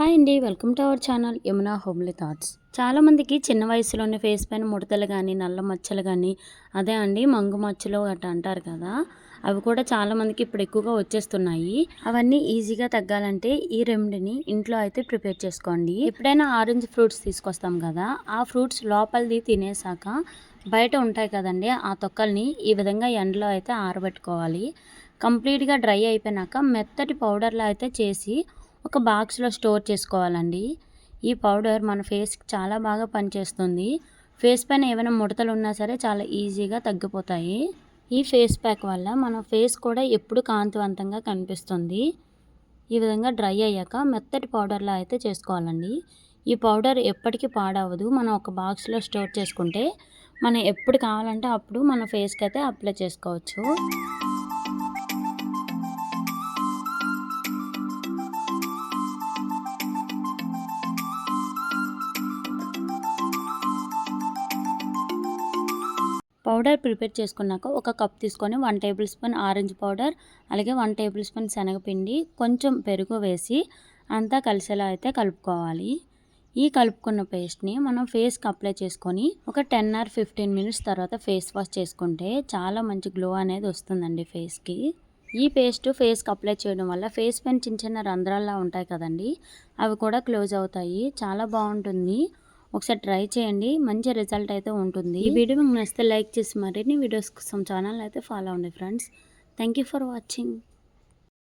Hi అండి welcome to our channel Yamuna homely thoughts. చాలామందికి చిన్న వయసులోనే ఫేస్ పైన ముడతలు కానీ నల్ల మచ్చలు కానీ అదే అండి మంగు మచ్చలు అట్లా అంటారు కదా అవి కూడా చాలామందికి ఇప్పుడు ఎక్కువగా వచ్చేస్తున్నాయి. అవన్నీ ఈజీగా తగ్గాలంటే ఈ రెమెడీని ఇంట్లో అయితే ప్రిపేర్ చేసుకోండి. ఎప్పుడైనా ఆరెంజ్ ఫ్రూట్స్ తీసుకొస్తాం కదా ఆ ఫ్రూట్స్ లోపలిది తినేసాక బయట ఉంటాయి కదండి ఆ తొక్కల్ని ఈ విధంగా ఎండలో అయితే ఆరబెట్టుకోవాలి. కంప్లీట్గా డ్రై అయిపోయినాక మెత్తటి పౌడర్లో అయితే చేసి ఒక బాక్స్లో స్టోర్ చేసుకోవాలండి. ఈ పౌడర్ మన ఫేస్కి చాలా బాగా పనిచేస్తుంది. ఫేస్ పైన ఏమైనా ముడతలు ఉన్నా సరే చాలా ఈజీగా తగ్గిపోతాయి. ఈ ఫేస్ ప్యాక్ వల్ల మన ఫేస్ కూడా ఎప్పుడు కాంతివంతంగా కనిపిస్తుంది. ఈ విధంగా డ్రై అయ్యాక మెత్తటి పౌడర్లా అయితే చేసుకోవాలండి. ఈ పౌడర్ ఎప్పటికీ పాడవదు. మనం ఒక బాక్స్లో స్టోర్ చేసుకుంటే మనం ఎప్పుడు కావాలంటే అప్పుడు మన ఫేస్కి అయితే అప్లై చేసుకోవచ్చు. పౌడర్ ప్రిపేర్ చేసుకున్నాక ఒక కప్ తీసుకొని one table spoon orange powder అలాగే వన్ టేబుల్ స్పూన్ శనగపిండి కొంచెం పెరుగు వేసి అంతా కలిసేలా అయితే కలుపుకోవాలి. ఈ కలుపుకున్న పేస్ట్ని మనం ఫేస్కి అప్లై చేసుకొని ఒక టెన్ ఆర్ ఫిఫ్టీన్ మినిట్స్ తర్వాత ఫేస్ వాష్ చేసుకుంటే చాలా మంచి గ్లో అనేది వస్తుందండి ఫేస్కి. ఈ పేస్ట్ ఫేస్కి అప్లై చేయడం వల్ల ఫేస్ పైన చిన్న చిన్న రంధ్రాల్లా ఉంటాయి కదండి అవి కూడా క్లోజ్ అవుతాయి. చాలా బాగుంటుంది. ఒకసారి ట్రై చేయండి. మంచి రిజల్ట్ అయితే ఉంటుంది. ఈ వీడియో మీకు నచ్చితే లైక్ చేసి మరిన్ని వీడియోస్ కోసం ఛానల్ అయితే ఫాలో అవ్వండి friends. Thank you for watching.